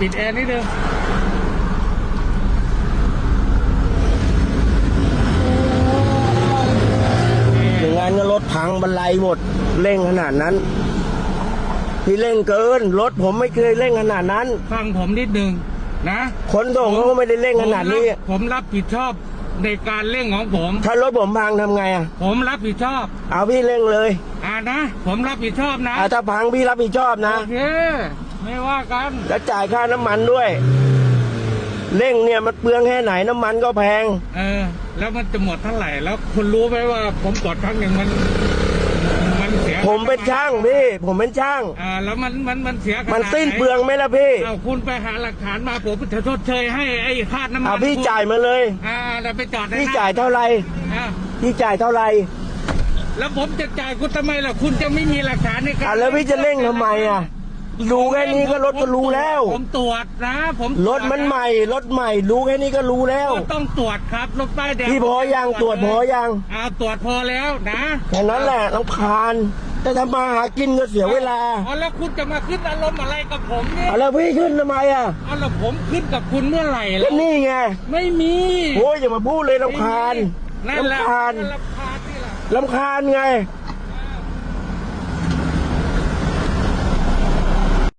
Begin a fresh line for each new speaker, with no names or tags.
ปิดแอร์นิดนึง
อย่างงั้นก็รถพังบรรลัยหมดเร่งขนาดนั้นพี่เร่งเกิน รถผมไม่เคยเร่งขนาดนั้น
ฟังผมนิดนึงนะ
ขนส่งเขาก็ไม่ได้เร่งขนาดนี้
ผมรับผิดชอบในการเร่งของผม
ถ้ารถผมพังทำไงอะ
ผมรับผิดชอบ
เอาพี่เร่งเลย
อ่านะ ผมรับผิดชอบนะ
ถ้าพังพี่รับผิดชอบนะ
โอเค ไม่ว่ากัน
แล้วจ่ายค่าน้ำมันด้วย เร่งเนี่ยมันเปลืองแค่ไหนน้ำมันก็แพง
เออ แล้วมันจะหมดเท่าไหร่แล้วคุณรู้ไหมว่าผมกดครั้งหนึ่งมัน มันเสีย
ผมเป็นช่างพี่ ผมเป็นช่าง
อ่าแล้วมันมันมันเสียขนาด
มันสิ้น
ไห
เปลืองไหมล่ะพี่
เอาคุณไปหาหลักฐานมาผมจะชดเชยให้ไอ้ค่าน้ำมัน
เอาพี่
คุณ
จ่ายมาเลย
อ่าเราไปจอดใน
พี่
หน้
จ่ายเท่าไหร่
อ่า
พี่จ่ายเท่าไหร่
แล้วผมจะจ่ายคุณทำไมล่ะคุณจะไม่มีหลักฐานในการ
อะแล้วพี่จะเร่งทำไมอะ รู้แค่นี้ก็รถก็รู้แล้ว
ผมตรวจนะ ผม
รถมันใหม่ รถใหม่ รู้แค่นี้ก็รู้แล้ว
ก็ต้องตรวจครับรถป้ายแดง
พี่พอยังตรวจพอยัง
อ่าตรวจพอแล้วนะ
แค่นั้นแหละลำคาญแต่ทำมาหากินก็เสียเวลา
อ๋อแล้วคุณจะมาขึ้นอารมณ์อะไรกับผมเนี่ย
เอาแล้วพี่ขึ้นทำไมอะ
เอาแล้วผมขึ้นกับคุณเมื่อไหร่
ก็
แล้ว
นี่ไง
ไม่มี
โอ้ยอย่ามาพูดเลยลำคาญ
นั่นแหละ
ลำคาญ
นั่นลำคาญนี่แหละ
ลำคาญไง